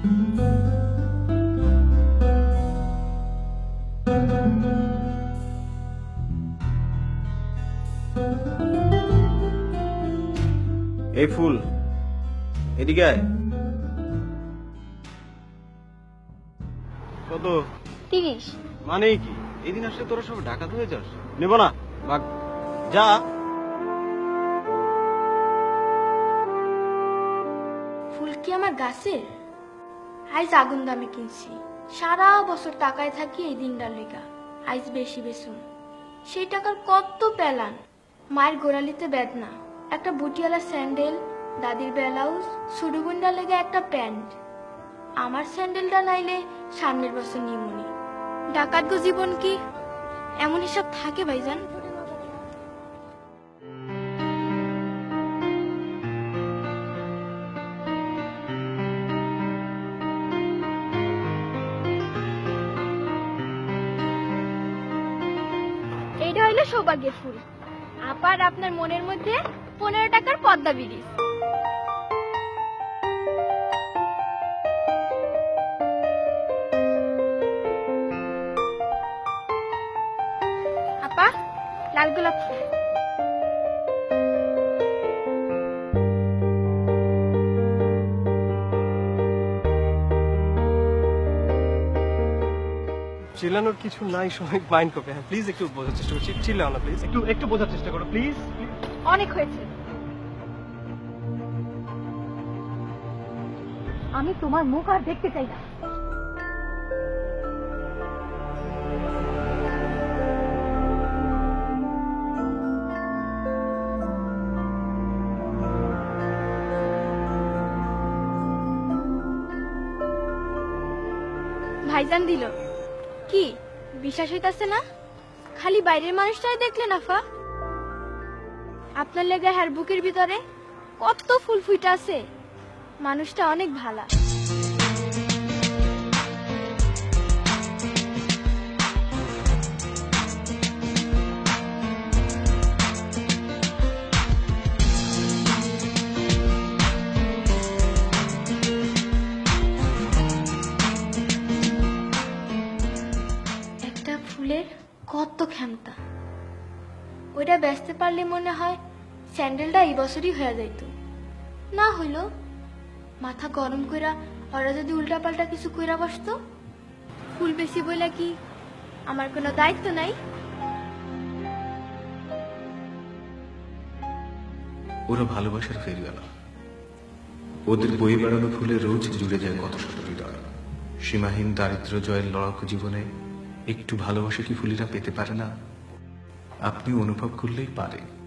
এই ফুল এদিকে আয়। কত? তিরিশ। মানে কি? এই দিন আসলে তোরা সব ডাকাত হয়ে যাস? নেব না ভাগ। যা। ফুল কি আমার গাছের? আইজ আগুন দামে কিনছি। সারা বছর টাকায় থাকি এই দিনটা লেগা। আইজ বেশি বেসুন। সেই টাকার কত পেলান মায়ের গোড়ালিতে বেদনা। একটা বুটিওয়ালা স্যান্ডেল, দাদির ব্লাউজ সুডুগুন্ডা লেগে একটা প্যান্ট। আমার স্যান্ডেলটা নাইলে সামনের বছর নিমুনি। ডাকাত গো জীবন কি? এমন হিসাব থাকে ভাইজান। এইটা সৌভাগ্যের ফুল। আপার আপনার মনের মধ্যে পনেরো টাকার পদ্মা বিরিজ। আপা, লাল গোলাপ ফুল। চিল্লানোর কিছু নাই সময় মাইন্ড করবে। হ্যাঁ প্লিজ একটু বোঝার চেষ্টা করছি চিল্লাও না প্লিজ একটু একটু বোঝার চেষ্টা করো প্লিজ অনেক হয়েছে। আমি তোমার মুখ আর দেখতে চাই না। ভাইজান দিল। কি? বিশ্বাস হইতাছে না? খালি বাইরের মানুষটাই দেখলেন আফা আপনার লেগে হ্যার বুকের ভিতরে কত ফুল ফুইটা আছে। মানুষটা অনেক ভালা। কত ক্ষমতা ওইটা বেচতে পারলে মনে হয় স্যান্ডেলটা এই বছরই হয়ে যাইতো। না হইল, মাথা গরম কইরা ওরা যদি উল্টাপাল্টা কিছু কইরা বসতো, ফুল বেশি বইলা কি আমার কোনো দায়িত্ব নাই? ওরা ভালোবাসার ফেরিওয়ালা। ওদের বই বেড়ানো ফুলে রোজ জুড়ে যায় কত শত হৃদয় সীমাহীন দারিদ্র জয়ের লড়াকু জীবনে একটু ভালোবাসা কি ফুলিরা পেতে পারে না? আপনি অনুভব করলেই পারে।